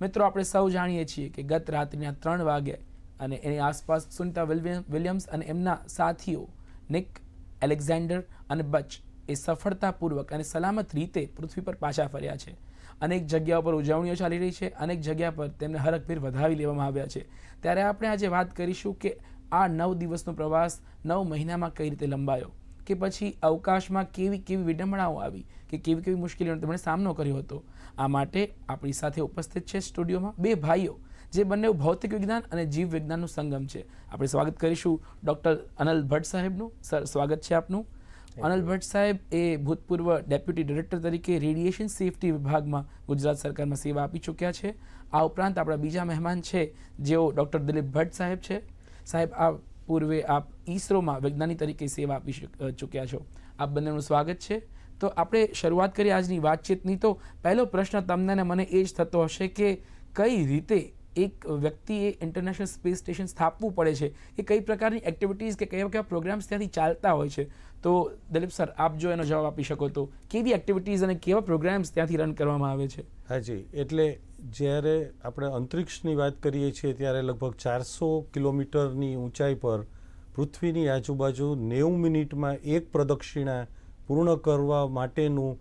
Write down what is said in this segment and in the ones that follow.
મિત્રો, આપણે સૌ જાણીએ છીએ કે ગત રાત્રિના ત્રણ વાગે અને એની આસપાસ સુનિતા વિલિયમ વિલિયમ્સ અને એમના સાથીઓ નિક, એલેક્ઝાન્ડર અને બચ એ સફળતાપૂર્વક અને સલામત રીતે પૃથ્વી પર પાછા ફર્યા છે. અનેક જગ્યાઓ પર ઉજવણીઓ ચાલી રહી છે. અનેક જગ્યા પર તેમને હરખભેર વધાવી લેવામાં આવ્યા છે. ત્યારે આપણે આજે વાત કરીશું કે આ નવ દિવસનો પ્રવાસ નવ મહિનામાં કઈ રીતે લંબાયો? કે પછી અવકાશમાં કેવી કેવી વિડંબણાઓ આવી કે કેવી કેવી મુશ્કેલીઓનો તેમણે સામનો કર્યો હતો. આ માટે આપણી સાથે ઉપસ્થિત છે સ્ટુડિયોમાં બે ભાઈઓ જે બંને ભૌતિક વિજ્ઞાન અને જીવ વિજ્ઞાનનું સંગમ છે. આપણે સ્વાગત કરીશું ડૉક્ટર અનલ ભટ્ટ સાહેબનું. સર સ્વાગત છે આપનું. અનલ ભટ્ટ સાહેબ એ ભૂતપૂર્વ ડેપ્યુટી ડિરેક્ટર તરીકે રેડિયેશન સેફટી વિભાગમાં ગુજરાત સરકારમાં સેવા આપી ચૂક્યા છે. આ ઉપરાંત આપણા બીજા મહેમાન છે જેઓ ડૉક્ટર દિલીપ ભટ્ટ સાહેબ છે. સાહેબ આ પૂર્વે આપ ઈસરોમાં વૈજ્ઞાનિક તરીકે સેવા આપી ચૂક્યા છો. આપ બંનેનું સ્વાગત છે. તો આપણે શરૂઆત કરીએ આજની વાતચીતની. તો પહેલો પ્રશ્ન તમને અને મને એ જ થતો હશે કે કઈ રીતે એક વ્યક્તિએ ઇન્ટરનેશનલ સ્પેસ સ્ટેશન સ્થાપવું પડે છે? કે કઈ પ્રકારની એક્ટિવિટીઝ કે કયા કયા પ્રોગ્રામ્સ ત્યાંથી ચાલતા હોય છે? તો દિલીપ સર, આપ જો એનો જવાબ આપી શકો તો. કેવી એક્ટિવિટીઝ અને કેવા પ્રોગ્રામ્સ ત્યાંથી રન કરવામાં આવે છે? હાજી, એટલે જ્યારે આપણે અંતરિક્ષની વાત કરીએ છીએ ત્યારે લગભગ ચારસો કિલોમીટરની ઊંચાઈ પર પૃથ્વીની આજુબાજુ નેવું મિનિટમાં એક પ્રદક્ષિણા પૂર્ણ કરવા માટેનું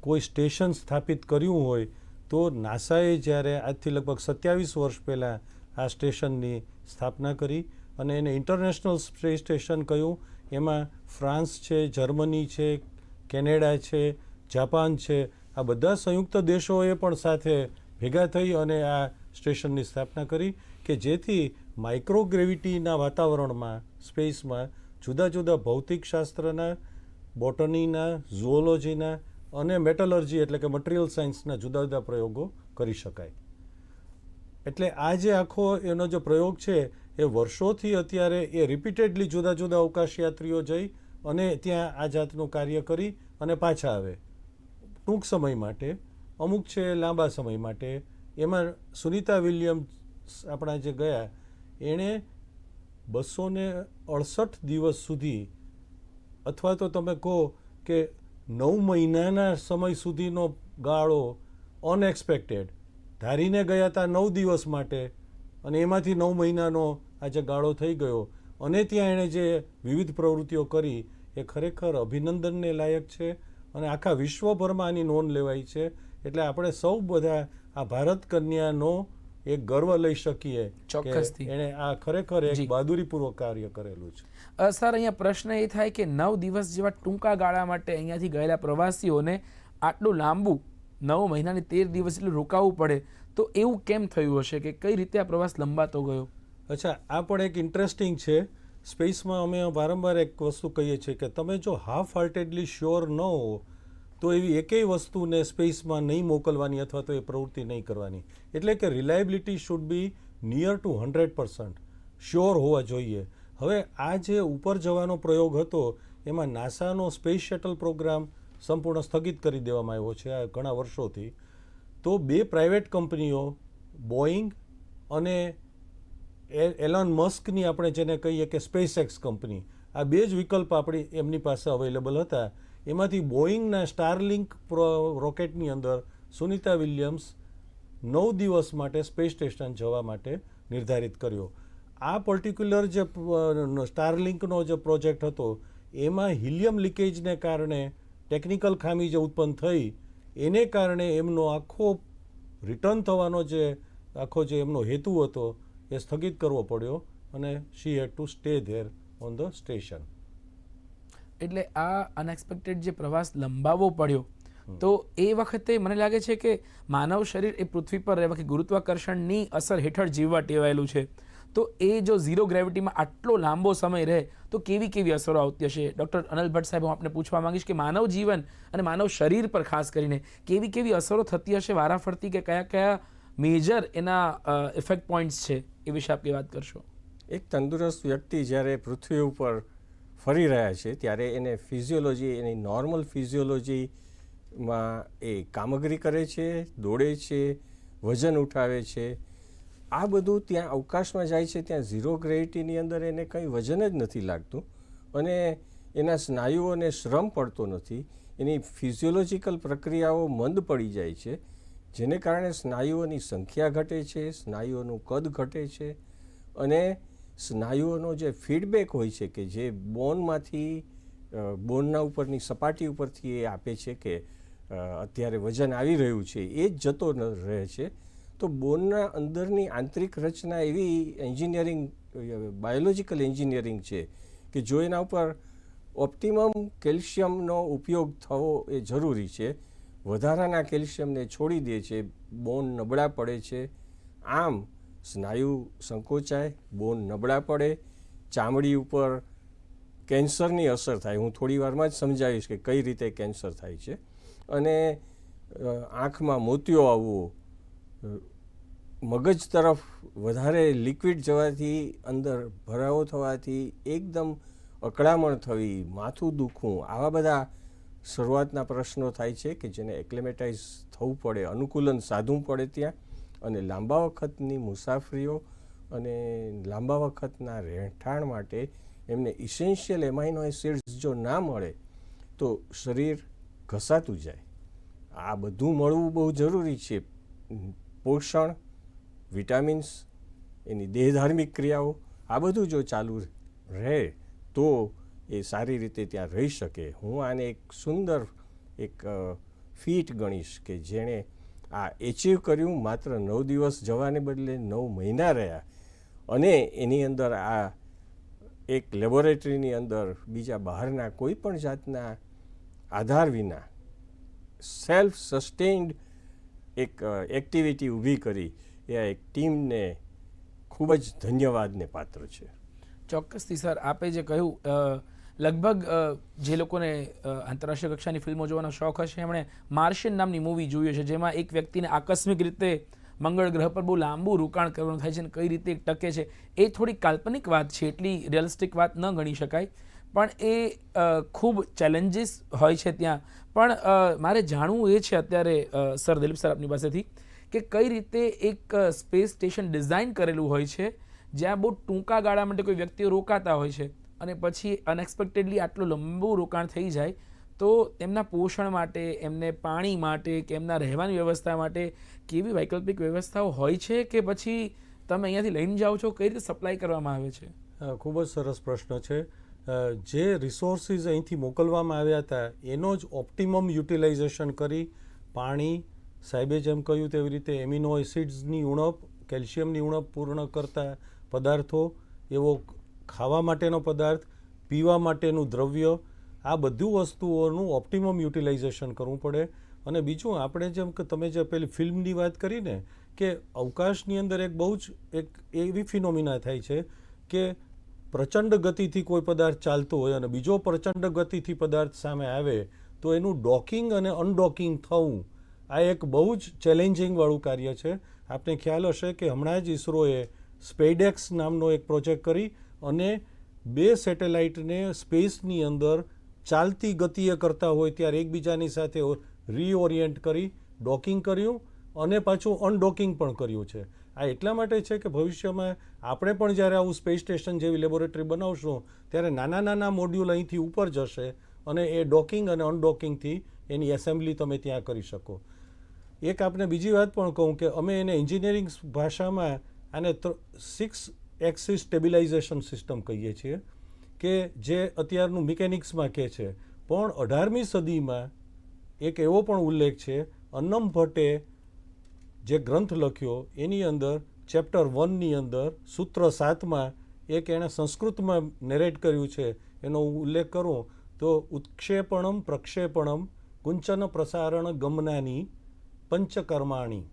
કોઈ સ્ટેશન સ્થાપિત કર્યું હોય, તો નાસાએ જ્યારે આજથી લગભગ સત્યાવીસ વર્ષ પહેલાં આ સ્ટેશનની સ્થાપના કરી અને એને ઇન્ટરનેશનલ સ્પેસ સ્ટેશન કહ્યું. એમાં ફ્રાન્સ છે, જર્મની છે, કેનેડા છે, જાપાન છે આ બધા સંયુક્ત દેશોએ પણ સાથે ભેગા થઈ અને આ સ્ટેશનની સ્થાપના કરી કે જેથી માઇક્રોગ્રેવિટીના વાતાવરણમાં, સ્પેસમાં જુદા જુદા ભૌતિકશાસ્ત્રના, બોટનીના, ઝુઓલોજીના અને મેટલર્જી એટલે કે મટીરિયલ સાયન્સના જુદા જુદા પ્રયોગો કરી શકાય. એટલે આ જે આખો એનો જે પ્રયોગ છે, એ વર્ષોથી અત્યારે એ રિપીટેડલી જુદા જુદા અવકાશયાત્રીઓ જઈ અને ત્યાં આ જાતનું કાર્ય કરી અને પાછા આવે. ટૂંક સમય માટે, અમુક છે લાંબા સમય માટે. એમાં સુનિતા વિલિયમ્સ આપણા જે ગયા, એણે બસો ને અડસઠ દિવસ સુધી, અથવા તો તમે કહો કે નવ મહિનાના સમય સુધીનો ગાળો અનએક્સપેક્ટેડ ધારીને ગયા હતા નવ દિવસ માટે, અને એમાંથી નવ મહિનાનો આજે ગાળો થઈ ગયો, અને ત્યાં એણે જે વિવિધ પ્રવૃત્તિઓ કરી, એ ખરેખર અભિનંદનને લાયક છે. અને આખા વિશ્વભરમાં આની નોંધ લેવાય છે. એટલે આપણે સૌ બધા આ ભારત કન્યાનો એક ગર્વ લઈ શકીએ ચોક્કસથી. એણે આ ખરેખર એક બહાદુરીપૂર્વક કાર્ય કરેલું છે. સર અહીંયા પ્રશ્ન એ થાય કે નવ દિવસ જેવા ટૂંકા ગાળા માટે અહીંયાથી ગયેલા પ્રવાસીઓને આટલું લાંબુ નવ મહિનાની તેર દિવસ એટલું રોકાવું પડે તો એવું કેમ થયું હશે? કે કઈ રીતે આ પ્રવાસ લંબાતો ગયો? અચ્છા આ પણ એક ઇન્ટરેસ્ટિંગ છે. સ્પેસમાં અમે વારંવાર એક વસ્તુ કહીએ છીએ કે તમે જો હાફ હાર્ટેડલી શ્યોર ન હો, તો એવી એકેય વસ્તુને સ્પેસમાં નહીં મોકલવાની અથવા તો એ પ્રવૃત્તિ નહીં કરવાની. એટલે કે reliability should be near to hundred percent sure હોવા જોઈએ. હવે આ જે ઉપર જવાનો પ્રયોગ હતો, એમાં નાસાનો સ્પેસ શટલ પ્રોગ્રામ સંપૂર્ણ સ્થગિત કરી દેવામાં આવ્યો છે આ ઘણા વર્ષોથી. તો બે પ્રાઇવેટ કંપનીઓ બોઈંગ અને એલોન મસ્કની આપણે જેને કહીએ કે સ્પેસ એક્સ કંપની, આ બે જ વિકલ્પ આપણી એમની પાસે અવેલેબલ હતા. એમાંથી બોઈંગના સ્ટારલિંક રોકેટની અંદર સુનિતા વિલિયમ્સ નવ દિવસ માટે સ્પેસ સ્ટેશન જવા માટે નિર્ધારિત કર્યો. આ પર્ટિક્યુલર જે સ્ટારલિંકનો જે પ્રોજેક્ટ હતો, એમાં હિલિયમ લીકેજને કારણે ટેકનિકલ ખામી જે ઉત્પન્ન થઈ, એને કારણે એમનો આખો રિટર્ન થવાનો જે આખો જે એમનો હેતુ હતો એ સ્થગિત કરવો પડ્યો અને she had to stay there on the station એટલે આ અનએક્સપેક્ટેડ જે પ્રવાસ લંબાવવો પડ્યો, તો એ વખતે મને લાગે છે કે માનવ શરીર એ પૃથ્વી પર રહેવા કે ગુરુત્વાકર્ષણની અસર હેઠળ જીવવા ટેવાયેલું છે. તો એ જો ઝીરો ગ્રેવિટીમાં આટલો લાંબો સમય રહે, તો કેવી કેવી અસરો આવતી હશે? ડૉક્ટર અનલ ભટ્ટ સાહેબ, હું આપને પૂછવા માંગીશ કે માનવ જીવન અને માનવ શરીર પર ખાસ કરીને કેવી કેવી અસરો થતી હશે? વારાફરતી કે કયા કયા મેજર એના ઇફેક્ટ પોઈન્ટ્સ છે? એ વિશે આપ વાત કરશો? એક તંદુરસ્ત વ્યક્તિ જ્યારે પૃથ્વી ઉપર ફરી રહ્યા છે, ત્યારે એને ફિઝિયોલોજી, એની નોર્મલ ફિઝિયોલોજીમાં એ કામગીરી કરે છે, દોડે છે, વજન ઉઠાવે છે. આ બધું ત્યાં અવકાશમાં જાય છે, ત્યાં ઝીરો ગ્રેવિટીની અંદર એને કંઈ વજન જ નથી લાગતું અને એના સ્નાયુઓને શ્રમ પડતો નથી. એની ફિઝિયોલોજીકલ પ્રક્રિયાઓ મંદ પડી જાય છે. જેને કારણે સ્નાયુઓની સંખ્યા ઘટે છે, સ્નાયુઓનું કદ ઘટે છે અને સ્નાયુઓનો જે ફીડબેક હોય છે કે જે બોનમાંથી બોનના ઉપરની સપાટી ઉપરથી એ આપે છે કે અત્યારે વજન આવી રહ્યું છે, એ જ જતો રહે છે, તો બોનના અંદરની આંતરિક રચના એવી એન્જિનિયરિંગ બાયોલોજિકલ એન્જિનિયરિંગ છે કે જો એના ઉપર ઓપ્ટિમમ કેલ્શિયમનો ઉપયોગ થવો એ જરૂરી છે. વધારાના કેલ્શિયમને છોડી દે છે, બોન નબળા પડે છે. આમ સ્નાયુ સંકોચાય, બોન નબળા પડે, ચામડી ઉપર કેન્સરની અસર થાય. હું થોડી વારમાં જ સમજાવીશ કે કઈ રીતે કેન્સર થાય છે. અને આંખમાં મોતિયો આવવો મગજ તરફ વધારે લિક્વિડ જવાથી અંદર ભરાવો થવાથી એકદમ અકળામણ થવી, માથું દુખવું, આવા બધા શરૂઆતના પ્રશ્નો થાય છે કે જેને એક્લેમેટાઇઝ થવું પડે, અનુકૂલન સાધવું પડે ત્યાં અને લાંબા વખતની મુસાફરીઓ અને લાંબા વખતના રહેઠાણ માટે એમને ઇસેન્શિયલ એમાઇનો એસિડ્સ જો ના મળે તો શરીર ઘસાતું જાય. આ બધું મળવું બહુ જરૂરી છે. પોષણ, વિટામિન્સ, એની દેહધાર્મિક ક્રિયાઓ, આ બધું જો ચાલુ રહે તો એ સારી રીતે ત્યાં રહી શકે. હું આને એક સુંદર એક ફીટ ગણીશ કે જેણે આ એચીવ કર્યું માત્ર નવ દિવસ જવાને બદલે નવ મહિના રહ્યા. અને એની અંદર આ એક લેબોરેટરીની અંદર બીજા બહારના કોઈ પણ જાતના આધાર વિના સેલ્ફ સસ્ટેન્ડ એક એક્ટિવિટી ઊભી કરી. એ એક ટીમને ખૂબ જ ધન્યવાદને પાત્ર છે. ચોક્કસથી સર, આપે જે કહ્યું લગભગ જે લોકોને આંતરરાષ્ટ્રીય કક્ષાની ફિલ્મો જોવાનો શોખ હશે, એમણે માર્શિયન નામની મૂવી જોયું છે જેમાં એક વ્યક્તિને આકસ્મિક રીતે મંગળ ગ્રહ પર બહુ લાંબુ રોકાણ કરવાનું થાય છે અને કઈ રીતે ટકે છે, એ થોડી કાલ્પનિક વાત છે, એટલી રિયલિસ્ટિક વાત ન ગણી શકાય. પણ એ ખૂબ ચેલેન્જીસ હોય છે ત્યાં. પણ મારે જાણવું એ છે અત્યારે સર દિલીપ સર આપની પાસેથી, કે કઈ રીતે એક સ્પેસ સ્ટેશન ડિઝાઇન કરેલું હોય છે, જ્યાં બહુ ટૂંકા ગાળા માટે કોઈ વ્યક્તિઓ રોકાતા હોય છે. અને પછી અનએક્સપેક્ટેડલી આટલું લંબુ રોકાણ થઈ જાય, તો તેમના પોષણ માટે, એમને પાણી માટે કે એમના રહેવાની વ્યવસ્થા માટે કેવી વૈકલ્પિક વ્યવસ્થાઓ હોય છે કે પછી તમે અહીંયાથી લઈને જાઓ છો, કઈ રીતે સપ્લાય કરવામાં આવે છે? ખૂબ જ સરસ પ્રશ્ન છે. જે રિસોર્સિસ અહીંથી મોકલવામાં આવ્યા હતા, એનો જ ઓપ્ટિમમ યુટિલાઇઝેશન કરી પાણી, સાહેબે જેમ કહ્યું તેવી રીતે એમિનો એસિડ્સની ઉણપ કેલ્શિયમની ઉણપ પૂર્ણ કરતા પદાર્થો, એવો ખાવા માટેનો પદાર્થ, પીવા માટેનું દ્રવ્ય, આ બધું વસ્તુઓનું ઓપ્ટિમમ યુટિલાઇઝેશન કરવું પડે. અને બીજું, આપણે જેમ કે તમે જે પેલી ફિલ્મની વાત કરીને કે અવકાશની અંદર એક બહુ જ એક એવી ફિનોમિના થાય છે કે પ્રચંડ ગતિથી કોઈ પદાર્થ ચાલતો હોય અને બીજો પ્રચંડ ગતિથી પદાર્થ સામે આવે, તો એનું ડોકિંગ અને અનડોકિંગ થવું, આ એક બહુ જ ચેલેન્જિંગવાળું કાર્ય છે. આપને ખ્યાલ હશે કે હમણાં જ ઇસરોએ સ્પેડેક્સ નામનો એક પ્રોજેક્ટ કરી અને બે સેટેલાઇટને સ્પેસની અંદર ચાલતી ગતિએ કરતા હોય ત્યારે એકબીજાની સાથે રીઓરિયન્ટ કરી ડોકિંગ કર્યું અને પાછું અનડોકિંગ પણ કર્યું છે. આ એટલા માટે છે કે ભવિષ્યમાં આપણે પણ જ્યારે આવું સ્પેસ સ્ટેશન જેવી લેબોરેટરી બનાવશું, ત્યારે નાના નાના મોડ્યુલ અહીંથી ઉપર જશે અને એ ડોકિંગ અને અનડોકિંગથી એની એસેમ્બલી તમે ત્યાં કરી શકો. એક આપને બીજી વાત પણ કહું કે અમે એને એન્જિનિયરિંગ ભાષામાં આને સિક્સ એક્સિસ સ્ટેબિલાઇઝેશન સિસ્ટમ કહીએ છીએ કે જે અત્યારનું મિકેનિક્સમાં કહે છે, પણ અઢારમી સદીમાં એક એવો પણ ઉલ્લેખ છે, અન્નમ ભટ્ટે જે ગ્રંથ લખ્યો, એની અંદર ચેપ્ટર વનની અંદર સૂત્ર સાતમાં એક એણે સંસ્કૃતમાં નેરેટ કર્યું છે, એનો હું ઉલ્લેખ કરું, તો ઉત્ક્ષેપણમ પ્રક્ષેપણમ કુંચન પ્રસારણ ગમનાની પંચકર્માણી.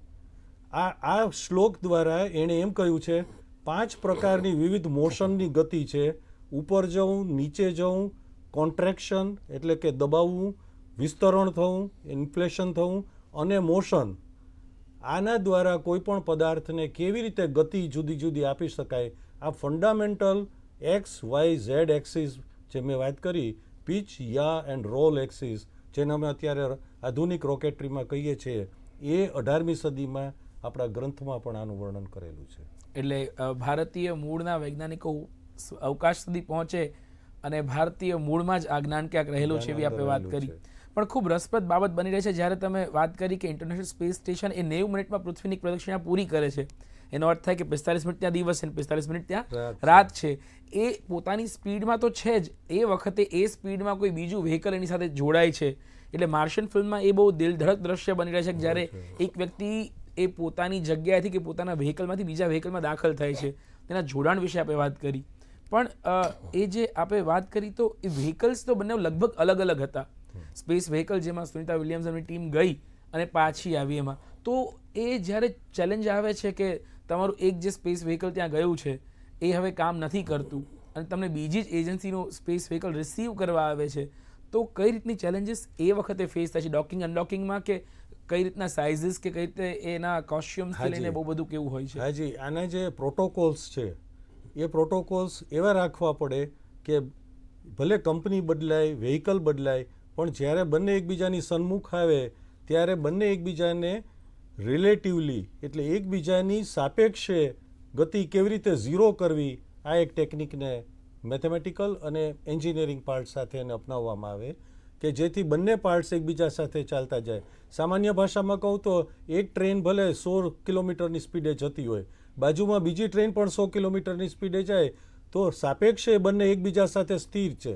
આ આ શ્લોક દ્વારા એણે એમ કહ્યું છે પાંચ પ્રકારની વિવિધ મોશનની ગતિ છે. ઉપર જવું, નીચે જવું, કોન્ટ્રેક્શન એટલે કે દબાવવું, વિસ્તરણ થવું, ઇન્ફ્લેશન થવું અને મોશન. આના દ્વારા કોઈપણ પદાર્થને કેવી રીતે ગતિ જુદી જુદી આપી શકાય, આ fundamental X, Y, Z axis જે મેં વાત કરી, pitch, yaw and roll axis, જેને અમે અત્યારે આધુનિક રોકેટરીમાં કહીએ છીએ, એ અઢારમી સદીમાં આપણા ગ્રંથમાં પણ આનું વર્ણન કરેલું છે. એટલે ભારતીય મૂળના વૈજ્ઞાનિકો અવકાશ સુધી પહોંચે અને ભારતીય મૂળમાં જ આ જ્ઞાન ક્યાંક રહેલું છે એવી આપણે વાત કરી. પણ ખૂબ રસપ્રદ બાબત બની રહી છે. જ્યારે તમે વાત કરી કે ઇન્ટરનેશનલ સ્પેસ સ્ટેશન એ નેવું મિનિટમાં પૃથ્વીની પ્રદક્ષિણા પૂરી કરે છે એનો અર્થ થાય કે પિસ્તાલીસ મિનિટ ત્યાં દિવસ છે અને પિસ્તાલીસ મિનિટ ત્યાં રાત છે. એ પોતાની સ્પીડમાં તો છે જ. એ વખતે એ સ્પીડમાં કોઈ બીજું વ્હીકલ એની સાથે જોડાય છે. એટલે માર્શિયન ફિલ્મમાં એ બહુ દિલધડક દ્રશ્ય બની રહે છે કે જ્યારે એક વ્યક્તિ એ પોતાની જગ્યાએથી કે પોતાના વ્હીકલમાંથી બીજા વ્હીકલમાં દાખલ થાય છે. તેના જોડાણ વિશે આપણે વાત કરી. પણ એ જે આપણે વાત કરી તો એ વ્હીકલ્સ તો બંને લગભગ અલગ અલગ હતા. સ્પેસ વ્હીકલ જેમાં સુનિતા વિલિયમ્સની ટીમ ગઈ અને પાછી આવી એમાં. તો એ જ્યારે ચેલેન્જ આવે છે કે તમારું એક જે સ્પેસ વ્હીકલ ત્યાં ગયું છે, એ હવે કામ નથી કરતું અને તમને બીજી જ એજન્સીનું સ્પેસ વ્હીકલ રિસીવ કરવા આવે છે, તો કઈ રીતની ચેલેન્જીસ એ વખતે ફેસ થાય છે? ડોકિંગ અનડોકિંગમાં કે કઈ રીતના સાઇઝિસ કે કઈ રીતે એના કોસ્ટ્યુમ્સ. લઈને બહુ બધું કેવું હોય છે હાજી આના જે પ્રોટોકોલ્સ છે એ પ્રોટોકોલ્સ એવા રાખવા પડે કે ભલે કંપની બદલાય વ્હીકલ બદલાય પણ જ્યારે બંને એકબીજાની સન્મુખ આવે ત્યારે બંને એકબીજાને રિલેટિવલી એટલે એકબીજાની સાપેક્ષે ગતિ કેવી રીતે ઝીરો કરવી આ એક ટેકનિકને મેથેમેટિકલ અને એન્જિનિયરિંગ પાર્ટ સાથે એને અપનાવવામાં આવે કે જેથી બંને પાર્ટ્સ એકબીજા સાથે ચાલતા જાય. સામાન્ય ભાષામાં કહું તો એક ટ્રેન ભલે સો કિલોમીટરની સ્પીડે જતી હોય, બાજુમાં બીજી ટ્રેન પણ સો કિલોમીટરની સ્પીડે જાય, તો સાપેક્ષે બંને એકબીજા સાથે સ્થિર છે.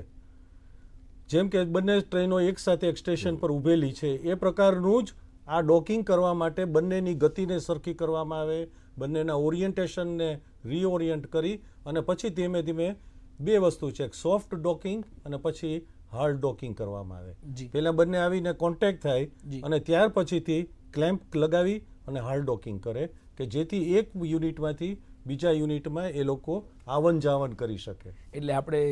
જેમ કે બંને ટ્રેનો એકસાથે એક સ્ટેશન પર ઊભેલી છે, એ પ્રકારનું જ આ ડોકિંગ કરવા માટે બંનેની ગતિને સરખી કરવામાં આવે, બંનેના ઓરિએન્ટેશનને રીઓરિયન્ટ કરી, અને પછી ધીમે ધીમે બે વસ્તુ છે, એક સોફ્ટ ડોકિંગ અને પછી હાર્ડ ડોકિંગ કરવામાં આવે. પહેલા બંને આવીને કોન્ટેક્ટ થાય અને ત્યાર પછીથી ક્લેમ્પ લગાવી અને હાર્ડ ડોકિંગ કરે કે જેથી એક યુનિટમાંથી બીજા યુનિટમાં એ લોકો આવન જાવન કરી શકે. એટલે આપણે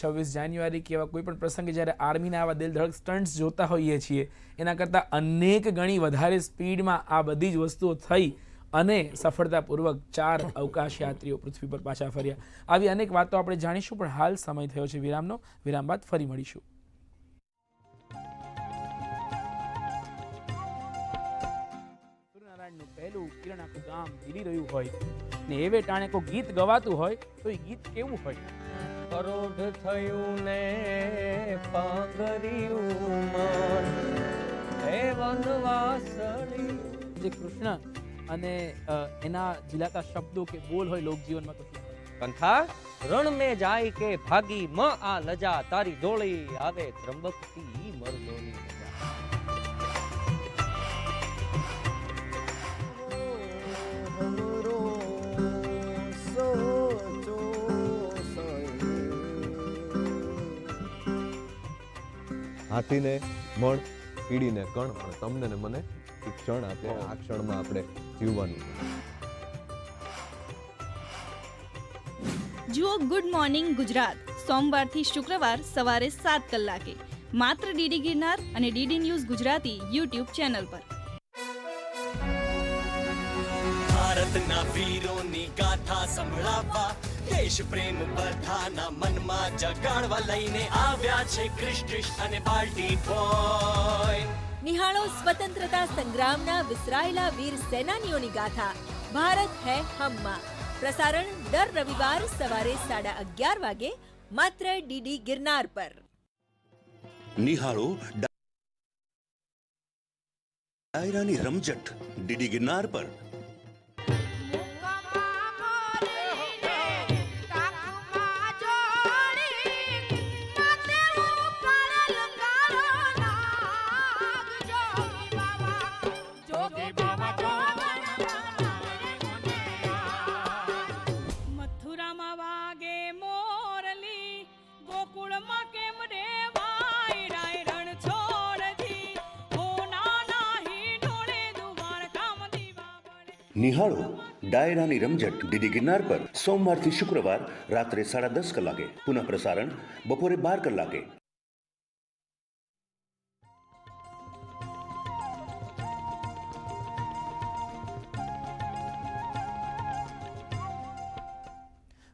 છવ્વીસ જાન્યુઆરી કે એવા કોઈ પણ પ્રસંગે જ્યારે આર્મીના આવા દિલધડક સ્ટન્ટ્સ જોતા હોઈએ છીએ એના કરતાં અનેક ગણી વધારે સ્પીડમાં આ બધી જ વસ્તુઓ થઈ. અને સફળતાપૂર્વક ચાર અવકાશ યાત્રીઓ પૃથ્વી પર પાછા ફર્યા. આવી અનેક વાતો આપણે જાણીશું પણ હાલ સમય થયો છે વિરામનો. વિરામ બાદ ફરી મળીશું. સૂર્યનારાયણનું પહેલું કિરણ આખું ગામ ગીરી રહ્યું હોય ને એવે ટાણે કોઈ ગીત ગવાતું હોય તો એ ગીત કેવું હોય? પરોઢ થયું ને પાંગર્યું મન હે વનવાસળી. જે કૃષ્ણ અને એના ઝીલાતા શબ્દો કે બોલ હોય લોકજીવનમાં તો કંથા રણ મે જાય કે ભાગી મ આ લજા તારી ડોળી આવે ત્રંબકતી મરદોની હાથીને મણ કીડીને કણ પણ તમને ને મને એક ક્ષણ આપે. આ ક્ષણમાં આપણે જીવવાનું જુઓ ગુડ મોર્નિંગ ગુજરાત. સોમવારથી શુક્રવાર સવારે સાત કલાકે. માત્ર ડીડી ગિરનાર અને DD news Gujarati YouTube channel પર. ભારતના વીરોની ગાથા સંભળાવવા દેશ પ્રેમ બધાના મનમાં જગાડવા લઈને આવ્યા છે ક્રિસ્ટ અને બાલ્ટી બોય. નિહાળો સ્વતંત્રતા સંગ્રામના વિસરાયેલા વીર સેનાનીઓની ગાથા. ભારત હે હમમાં. પ્રસારણ દર રવિવાર સવારે સાડા અગિયાર વાગે, માત્ર ડીડી ગિરનાર પર. નિહાળો ડાયરાની રમઝટ, ડીડી ગિરનાર પર. નિહાળો. ડાયરાની રમઝટ ડીડી ગિરનાર પર સોમવારથી શુક્રવાર રાત્રે સાડા દસ કલાકે. પુનઃ પ્રસારણ બપોરે બાર કલાકે.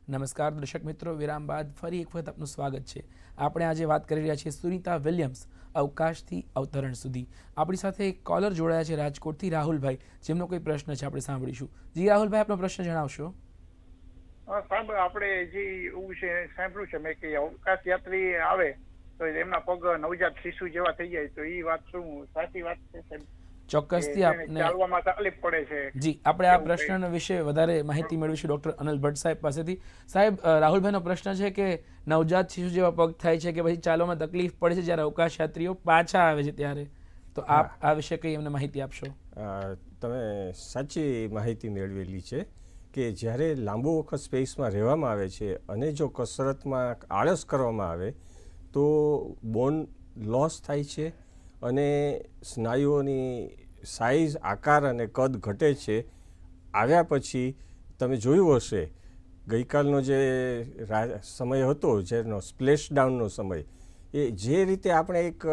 નમસ્કાર દર્શક મિત્રો, વિરામ બાદ ફરી એક વખત આપનું સ્વાગત છે. આપણે આજે વાત કરી રહ્યા છીએ સુનિતા વિલિયમ્સ અવકાશથી અવતરણ સુધી. આપણી સાથે એક કોલર જોડાયા છે રાજકોટથી રાહુલભાઈ, જેમનો કોઈ પ્રશ્ન છે આપણે સાંભળીશું. જી, રાહુલભાઈ, આપનો પ્રશ્ન જણાવશો. સાહેબ આપણે જે એવું છે, સાંભળ્યું છે, મેં કે અવકાશ યાત્રી આવે, તો એમના પગ નવજાત શિશુ જેવા થઈ જાય, તો એ વાત શું, સાચી વાત છે, સાહેબ? ચોક્કસથી આપને ચાલવામાં તકલીફ પડે છે. જી આપણે આ પ્રશ્ન વિશે વધારે માહિતી મેળવીશું ડૉક્ટર અનિલ ભટ્ટ સાહેબ પાસેથી. સાહેબ રાહુલભાઈનો પ્રશ્ન છે કે નવજાત શિશુ જેવા પગ થાય છે કે પછી ચાલવામાં તકલીફ પડે છે જ્યારે અવકાશયાત્રીઓ પાછા આવે છે ત્યારે? તો આપ આ વિશે કંઈ એમને માહિતી આપશો? તમે સાચી માહિતી મેળવેલી છે કે જ્યારે લાંબો વખત સ્પેસમાં રહેવામાં આવે છે અને જો કસરતમાં આળસ કરવામાં આવે તો બોન લોસ થાય છે અને સ્નાયુઓની સાઇઝ આકાર અને કદ ઘટે છે. આવ્યા પછી તમે જોયું હશે, ગઈકાલનો જે સમય હતો, જેનો સ્પ્લેશ ડાઉનનો સમય, એ જે રીતે આપણે એક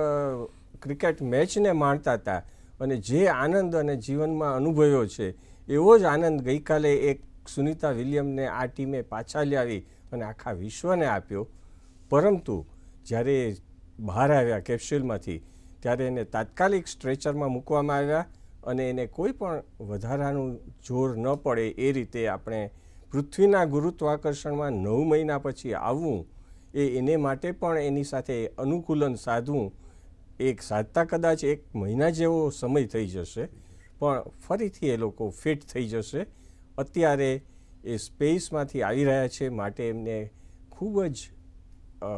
ક્રિકેટ મેચને માણતા હતા અને જે આનંદ અને જીવનમાં અનુભવ્યો છે, એવો જ આનંદ ગઈકાલે એક સુનિતા વિલિયમને આ ટીમે પાછા લાવી અને આખા વિશ્વને આપ્યો. પરંતુ જ્યારે બહાર આવ્યા કેપ્સ્યુલમાંથી ત્યારે એને તાત્કાલિક સ્ટ્રેચરમાં મૂકવામાં આવ્યા અને એને કોઈ પણ વધારાનું જોર ન પડે એ રીતે આપણે પૃથ્વીના ગુરુત્વાકર્ષણમાં નવ મહિના પછી આવવું એ એને માટે પણ એની સાથે અનુકૂલન સાધવું એક સાધતા કદાચ એક મહિના જેવો સમય થઈ જશે, પણ ફરીથી એ લોકો ફિટ થઈ જશે. અત્યારે એ સ્પેસમાંથી આવી રહ્યા છે, માટે એમને ખૂબ જ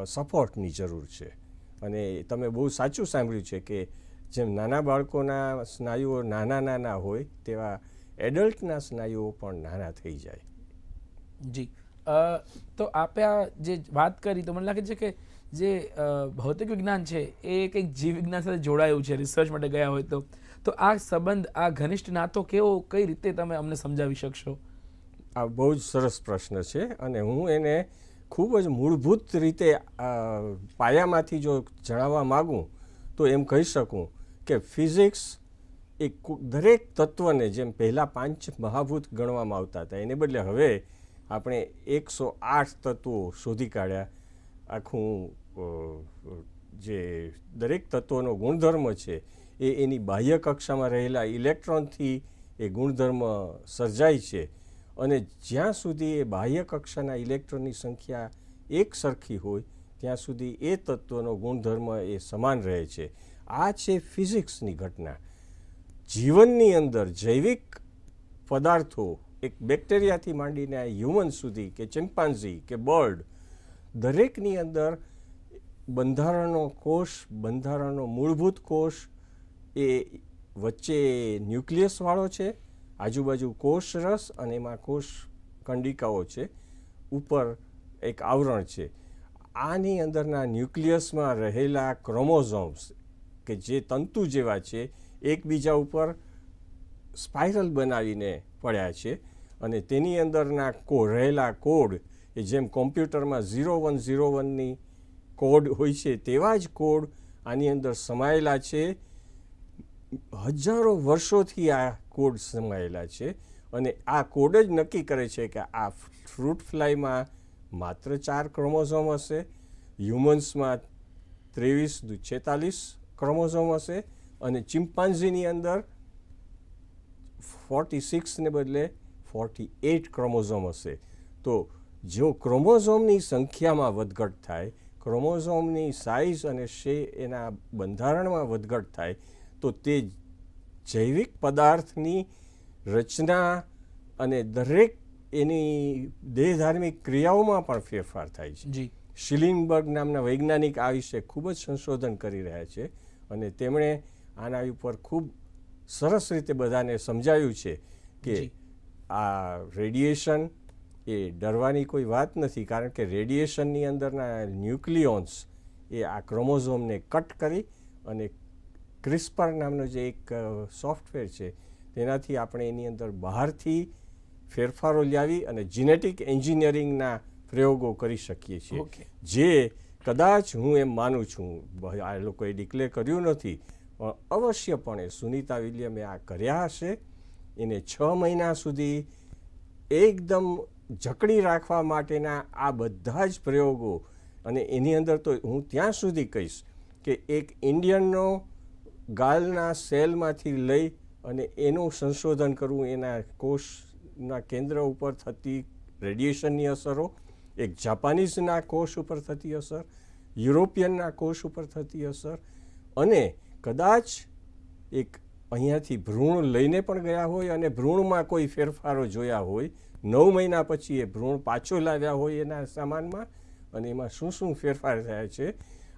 સપોર્ટની જરૂર છે. અને તમે બહુ સાચું સાંભળ્યું છે કે જેમ નાના બાળકોના સ્નાયુઓ નાના નાના હોય તેવા એડલ્ટના સ્નાયુઓ પણ નાના થઈ જાય. જી. તો આપે આ જે વાત કરી તો મને લાગે છે કે જે ભૌતિક વિજ્ઞાન છે એ કંઈક જીવ વિજ્ઞાન સાથે જોડાયું છે રિસર્ચ માટે ગયા હોય તો. તો આ સંબંધ આ ઘનિષ્ઠ નાતો કેવો કઈ રીતે તમે અમને સમજાવી શકશો? આ બહુ જ સરસ પ્રશ્ન છે અને હું એને ખૂબ જ મૂળભૂત રીતે પાયામાંથી જો જણાવવા માગું, તો એમ કહી શકું કે ફિઝિક્સ એ દરેક તત્વને જેમ પહેલાં પાંચ મહાભૂત ગણવામાં આવતા હતા, એને બદલે હવે આપણે એકસો આઠ તત્વો શોધી કાઢ્યા. આખું જે દરેક તત્વોનો ગુણધર્મ છે, એ એની બાહ્ય કક્ષામાં રહેલા ઇલેક્ટ્રોનથી એ ગુણધર્મ સર્જાય છે. અને જ્યાં સુધી એ બાહ્ય કક્ષાના ઇલેક્ટ્રોનની સંખ્યા એક સરખી હોય, ત્યાં સુધી એ તત્વનો ગુણધર્મ એ સમાન રહે છે. આ છે ફિઝિક્સની ઘટના. જીવનની અંદર જૈવિક પદાર્થો, એક બેક્ટેરિયાથી માંડીને હ્યુમન સુધી કે ચિમ્પાન્ઝી કે બર્ડ, દરેકની અંદર બંધારણનો કોષ, બંધારણનો મૂળભૂત કોષ, એ વચ્ચે ન્યુક્લિયસવાળો છે આજુબાજુ કોષ રસ અને એમાં કોષ કંડિકાઓ છે. ઉપર એક આવરણ છે. આની અંદરના ન્યુક્લિયસમાં રહેલા ક્રોમોઝોમ્સ કે જે તંતુ જેવા છે, એકબીજા ઉપર સ્પાઇરલ બનાવીને પડ્યા છે અને તેની અંદરના કો, રહેલા કોડ એ જેમ કોમ્પ્યુટરમાં ઝીરો વન ઝીરો વનની કોડ હોય છે, તેવા જ કોડ આની અંદર સમાયેલા છે. હજારો વર્ષોથી આ કોડ સમાયેલા છે અને આ કોડ જ નક્કી કરે છે કે આ ફ્રૂટ ફ્લાયમાં માત્ર ચાર ક્રોમોઝોમ હશે હ્યુમન્સમાં ત્રેવીસ છેતાલીસ ક્રોમોઝોમ હશે અને ચિમ્પાન્ઝીની અંદર ફોર્ટી સિક્સને બદલે ફોર્ટી એટ ક્રોમોઝોમ હશે. તો જો ક્રોમોઝોમની સંખ્યામાં વધઘટ થાય ક્રોમોઝોમની સાઇઝ અને શે એના બંધારણમાં વધઘટ થાય, તો તે જૈવિક પદાર્થની રચના અને દરેક એની દેહધાર્મિક ક્રિયાઓમાં પણ ફેરફાર થાય છે. જી. શિલિંગબર્ગ નામના વૈજ્ઞાનિક આ વિશે ખૂબ જ સંશોધન કરી રહ્યા છે અને તેમણે આના ઉપર ખૂબ સરસ રીતે બધાને સમજાવ્યું છે કે આ રેડિયેશન એ ડરવાની કોઈ વાત નથી કારણ કે રેડિયેશનની અંદરના ન્યુક્લિયોન્સ એ આ ક્રોમોઝોમને કટ કરી અને ક્રિસ્પર નામનું જે એક સોફ્ટવેર છે તેનાથી આપણે એની અંદર બહારથી ફેરફારો લાવી અને જીનેટિક એન્જિનિયરિંગના પ્રયોગો કરી શકીએ છીએ. જે કદાચ હું એમ માનું છું આ લોકોએ ડિક્લેર કર્યું નથી પણ અવશ્યપણે સુનિતા વિલિયમે આ કર્યા હશે. એને છ મહિના સુધી એકદમ જકડી રાખવા માટેના આ બધા જ પ્રયોગો અને એની અંદર તો હું ત્યાં સુધી કહીશ કે એક ઇન્ડિયનનો ગાલના સેલમાંથી લઈ અને એનું સંશોધન કરવું, એના કોષના કેન્દ્ર ઉપર થતી રેડિયેશનની અસરો, એક જાપાનીઝના કોષ ઉપર થતી અસર, યુરોપિયનના કોષ ઉપર થતી અસર અને કદાચ એક અહીંયાથી ભ્રૂણ લઈને પણ ગયા હોય અને ભ્રૂણમાં કોઈ ફેરફારો જોયા હોય, નવ મહિના પછી એ ભ્રૂણ પાછો લાવ્યા હોય એના સામાનમાં અને એમાં શું શું ફેરફાર થયા છે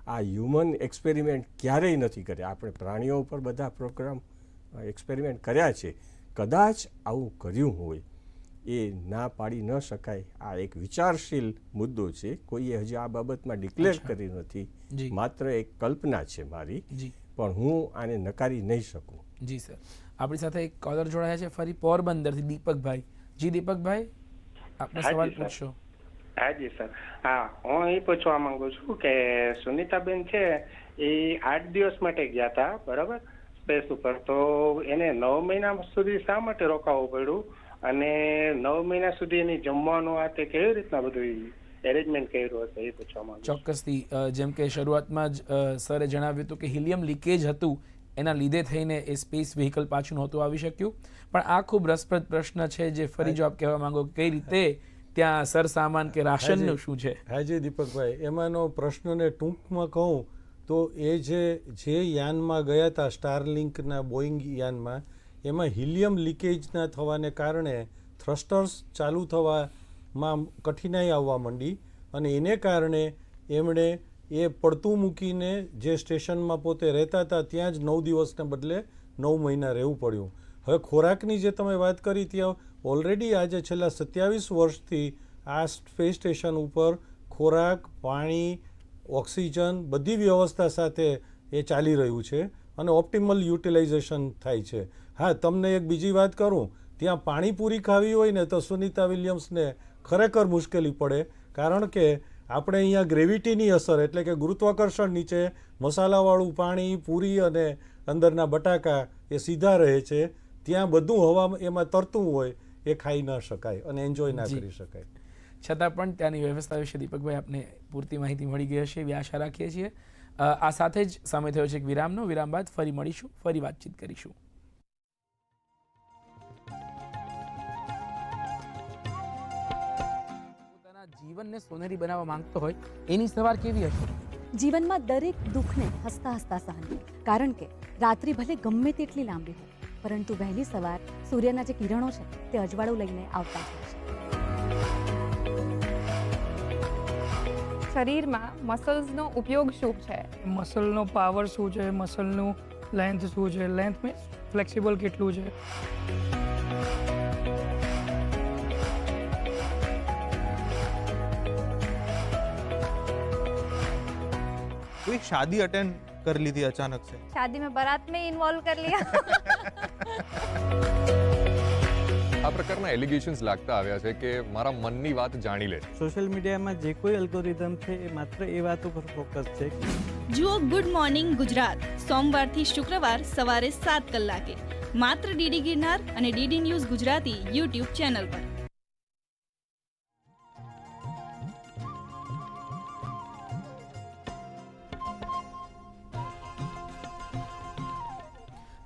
આ હ્યુમન એક્સપેરિમેન્ટ ક્યારેય નથી કર્યા. આપણે પ્રાણીઓ ઉપર બધા પ્રોગ્રામ એક્સપેરિમેન્ટ કર્યા છે. કદાચ આવું કર્યું હોય. એ ના પાડી ન શકાય. આ એક વિચારશીલ મુદ્દો છે. કોઈએ હજી આ બાબતમાં ડિક્લેર. કરી નથી. માત્ર એક કલ્પના છે મારી. જી. પણ હું આને નકારી નહીં શકું. જી સર. આપણી સાથે એક કોલર જોડાયા છે. ફરી પોરબંદરથી દીપકભાઈ. જી દીપકભાઈ આપણે સવાલ સર. પૂછશો હાજી સર. હા હું એ પૂછવા માંગુ છું કે સુનિતાબેન છે એ આઠ દિવસ માટે ગયા હતા બરાબર? સ્પેસ ઉપર. તો એને નવ મહિના સુધી શા માટે રોકાવું પડ્યું? અને નવ મહિના સુધી એની જમવાનું આ તે કેવી રીતના બધું એરેન્જમેન્ટ કર્યું હતું એ પૂછવા માંગુ છું. ચોક્કસથી જેમ કે શરૂઆતમાં જ સરે જણાવ્યું હતું કે હિલિયમ લીકેજ હતું એના લીધે થઈને એ સ્પેસ વ્હીકલ પાછું નહોતું આવી શક્યું. પણ આ ખૂબ રસપ્રદ પ્રશ્ન છે જે ફરી જો આપ કહેવા માંગો કઈ રીતે ત્યાં સરસામાન કે રાશનનું શું છે? હાજી દીપકભાઈ એમાંનો પ્રશ્નને ટૂંકમાં કહું તો એ જે જે યાનમાં ગયા હતા સ્ટારલિંકના બોઈંગ યાનમાં એમાં હિલિયમ લીકેજના થવાને કારણે થ્રસ્ટર્સ ચાલુ થવામાં કઠિનાઈ આવવા માંડી અને એને કારણે એમણે એ પડતું મૂકીને જે સ્ટેશનમાં પોતે રહેતા હતા ત્યાં જ નવ દિવસને બદલે નવ મહિના રહેવું પડ્યું. હવે ખોરાકની જે તમે વાત કરી ત્યાં ઓલરેડી આજે છેલ્લા સત્યાવીસ વર્ષથી આ સ્પેસ સ્ટેશન ઉપર ખોરાક, પાણી, ઓક્સિજન બધી વ્યવસ્થા સાથે એ ચાલી રહ્યું છે અને ઓપ્ટિમલ યુટિલાઇઝેશન થાય છે. હા, તમને એક બીજી વાત કરું. ત્યાં પાણીપુરી ખાવી હોય ને તો સુનિતા વિલિયમ્સને ખરેખર મુશ્કેલી પડે, કારણ કે આપણે અહીંયા ગ્રેવિટીની અસર એટલે કે ગુરુત્વાકર્ષણ નીચે મસાલાવાળું પાણી પૂરી અને અંદરના બટાકા એ સીધા રહે છે. ત્યાં બધું હવા એમાં તરતું હોય એ ખાઈ ન શકાય અને એન્જોય ના કરી શકાય. છતાં પણ ત્યાંની વ્યવસ્થા વિશે દીપકભાઈ આપને પૂરતી માહિતી મળી ગઈ હશે એવી આશા રાખીએ છીએ. આ સાથે જ સમય થયો છે એક વિરામનો. વિરામ બાદ ફરી મળીશું ફરી વાતચીત કરીશું. પોતાના જીવનને સોનેરી બનાવવા માંગતો હોય એની સવાર કેવી હશે? જીવનમાં દરેક દુઃખને હસતા હસતા સહન કારણ કે રાત્રિ ભલે ગમે તેટલી લાંબી હોય પરંતુ વહેલી સવાર સૂર્યના જે કિરણો છે તે અજવાળું લઈને આવતા જ હોય છે શરીરમાં મસલ્સનો ઉપયોગ શું છે મસલનો પાવર શું છે મસલનું લેન્થ શું છે લેન્થ મીન્સ ફ્લેક્સિબલ કેટલું છે कोई शादी अटेंड कर ली थी अचानक से शादी में बारात में इन्वॉल्व कर लिया આ પ્રકારના એલિગેશન્સ લાગતા આવ્યા છે કે મારા મનની વાત જાણી લે સોશિયલ મીડિયામાં જે કોઈ અલ્ગોરિધમ છે એ માત્ર એ વાત ઉપર ફોકસ છે જુઓ ગુડ મોર્નિંગ ગુજરાત. સોમવારથી શુક્રવાર સવારે સાત કલાકે. માત્ર ડીડી ગિરનાર અને DD news Gujarati YouTube channel પર.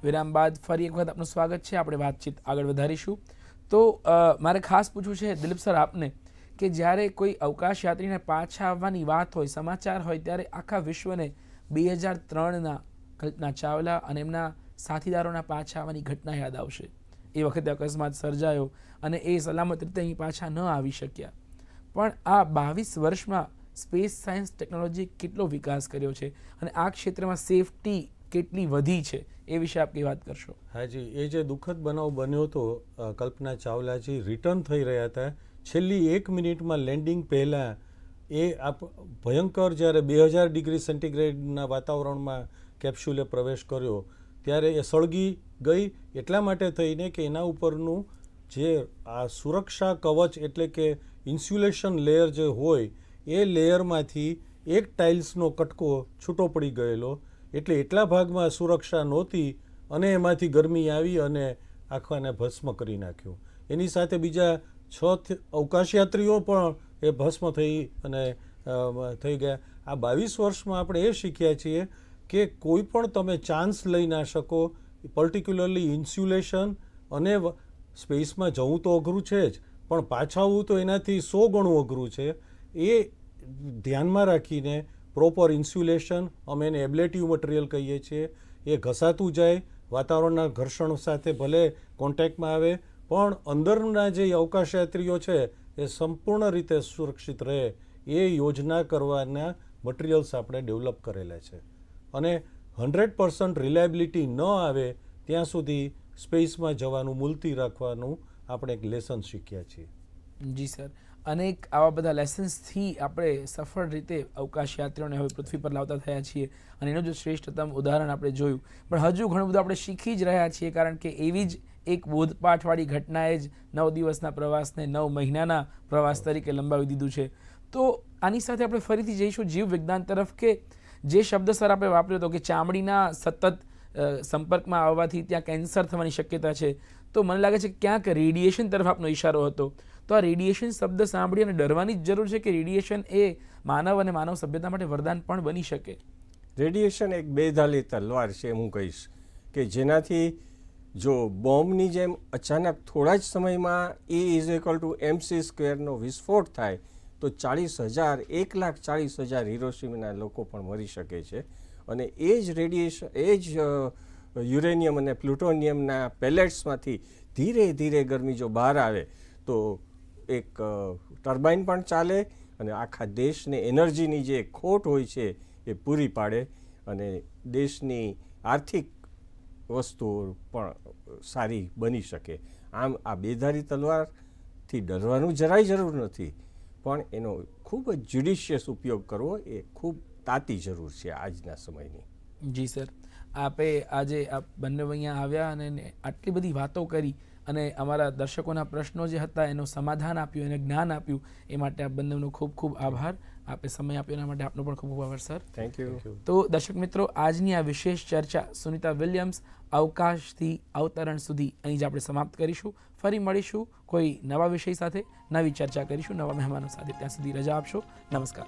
વિરામ બાદ ફરી એક વખત આપનું સ્વાગત છે. આપણે વાતચીત આગળ વધારીશું. તો મારે ખાસ પૂછવું છે દિલીપ સર આપને કે જ્યારે કોઈ અવકાશ યાત્રીને પાછા આવવાની વાત હોય, સમાચાર હોય, ત્યારે આખા વિશ્વને બે હજાર ત્રણના કલ્પના ચાવલા અને એમના સાથીદારોના પાછા આવવાની ઘટના યાદ આવશે. એ વખતે અકસ્માત સર્જાયો અને એ સલામત રીતે અહીં પાછા ન આવી શક્યા. પણ આ બાવીસ વર્ષમાં સ્પેસ સાયન્સ ટેકનોલોજી કેટલો વિકાસ કર્યો છે અને આ ક્ષેત્રમાં સેફટી કેટલી વધી છે એ વિશે આપ વાત કરશો? હાજી એ જે દુઃખદ બનાવ બન્યો હતો કલ્પના ચાવલાજી રિટર્ન થઈ રહ્યા હતા. છેલ્લી એક મિનિટમાં લેન્ડિંગ પહેલાં એ આપ, ભયંકર જ્યારે બે હજાર ડિગ્રી સેન્ટીગ્રેડના વાતાવરણમાં કેપ્સ્યુલે પ્રવેશ કર્યો, ત્યારે એ સળગી ગઈ. એટલા માટે થઈને કે એના ઉપરનું જે આ સુરક્ષા કવચ એટલે કે ઇન્સ્યુલેશન લેયર જે હોય, એ લેયરમાંથી એક ટાઇલ્સનો કટકો છૂટો પડી ગયેલો. એટલે એટલા ભાગમાં સુરક્ષા નહોતી અને એમાંથી ગરમી આવી અને આખાને ભસ્મ કરી નાખ્યું. એની સાથે બીજા છ અવકાશયાત્રીઓ પણ એ ભસ્મ થઈ અને થઈ ગયા. આ બાવીસ વર્ષમાં આપણે એ શીખ્યા છીએ કે કોઈ પણ તમે ચાન્સ લઈ ના શકો. પર્ટિક્યુલરલી ઇન્સ્યુલેશન અને સ્પેસમાં જવું તો અઘરું છે જ, પણ પાછા આવવું તો એનાથી સો ગણું અઘરું છે. એ ધ્યાનમાં રાખીને પ્રોપર ઇન્સ્યુલેશન, અમે એને એબ્લેટિવ મટીરિયલ કહીએ છીએ. એ ઘસાતું જાય, વાતાવરણના ઘર્ષણ સાથે ભલે કોન્ટેક્ટમાં આવે, પણ અંદરના જે અવકાશયાત્રીઓ છે, એ સંપૂર્ણ રીતે સુરક્ષિત રહે એ યોજના કરવાના મટીરિયલ્સ આપણે ડેવલપ કરેલા છે. અને હંડ્રેડ પર્સન્ટ રિલાયબિલિટી ન આવે, ત્યાં સુધી સ્પેસમાં જવાનું મુલતી રાખવાનું આપણે એક લેસન શીખ્યા છીએ. જી, સર. અનેક આવા બધા લેસન્સથી આપણે સફળ રીતે અવકાશ યાત્રીઓને હવે પૃથ્વી પર લાવતા થયા છીએ. અને એનું જો શ્રેષ્ઠતમ ઉદાહરણ આપણે જોયું. પણ હજુ ઘણું બધું આપણે શીખી જ રહ્યા છીએ કારણ કે એવી જ એક બોધપાઠવાળી ઘટનાએ જ નવ દિવસના પ્રવાસને નવ મહિનાના પ્રવાસ તરીકે લંબાવી દીધું છે. તો આની સાથે આપણે ફરીથી જઈશું જીવ વિજ્ઞાન તરફ કે જે શબ્દ સર આપણે વાપર્યો હતો કે ચામડીના સતત સંપર્કમાં આવવાથી ત્યાં કેન્સર થવાની શક્યતા છે. તો મને લાગે છે ક્યાંક રેડિયેશન તરફ આપનો ઇશારો હતો. તો આ રેડિયેશન શબ્દ સાંભળી અને ડરવાની જ જરૂર છે કે રેડિયેશન એ માનવ અને માનવ સભ્યતા માટે વરદાન પણ બની શકે. રેડિયેશન એક બેધાલી તલવાર છે હું કહીશ કે જેનાથી જો બોમ્બની જેમ અચાનક થોડા જ સમયમાં E is equal to MC સ્ક્વેરનો વિસ્ફોટ થાય, તો ચાળીસ હજાર, એક લાખ ચાળીસ હજાર હિરોશીમાના લોકો પણ મરી શકે છે. અને એ જ રેડિયેશન એ જ યુરેનિયમ અને પ્લુટોનિયમના પેલેટ્સમાંથી ધીરે ધીરે ગરમી જો બહાર આવે, તો એક ટર્બાઇન પણ ચાલે અને આખા દેશને એનર્જીની જે ખોટ હોય છે એ પૂરી પાડે અને દેશની આર્થિક વસ્તુઓ પણ સારી બની શકે. આમ આ બેધારી તલવારથી ડરવાનું જરાય જરૂર નથી, પણ એનો ખૂબ જ જ્યુડિશિયસ ઉપયોગ કરવો એ ખૂબ તાતી જરૂર છે આજના સમયની. જી, સર. આપે આજે આ બંને અહીંયા આવ્યા અને આટલી બધી વાતો કરી અને અમારા દર્શકોના પ્રશ્નો જે હતા એનું સમાધાન આપ્યું એને જ્ઞાન આપ્યું એ માટે આપ બંનેનો ખૂબ ખૂબ આભાર. આપે સમય આપ્યો એના માટે આપનો પણ ખૂબ ખૂબ આભાર સર. થેન્ક યુ તો દર્શક મિત્રો આજની આ વિશેષ ચર્ચા સુનિતા વિલિયમ્સ અવકાશથી અવતરણ સુધી અહીં જ આપણે સમાપ્ત કરીશું. ફરી મળીશું કોઈ નવા વિષય સાથે નવી ચર્ચા કરીશું નવા મહેમાનો સાથે. ત્યાં સુધી રજા આપશો. નમસ્કાર.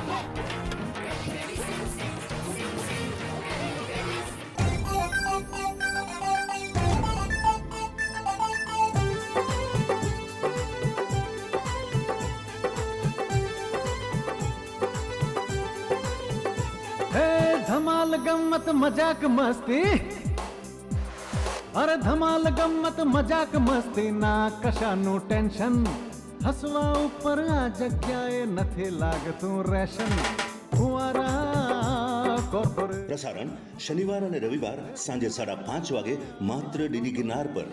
धमाल गम्मत मज़ाक मस्ती। अरे धमाल गम्मत मज़ाक मस्ती ना कशानू टेंशन। हसवा ऊपर आ जग्याए नथे लागतो रेशन। हुआरा प्रसारण शनिवार ने रविवार सांजे साढ़े पाँच वागे मात्र डीडी किनार पर।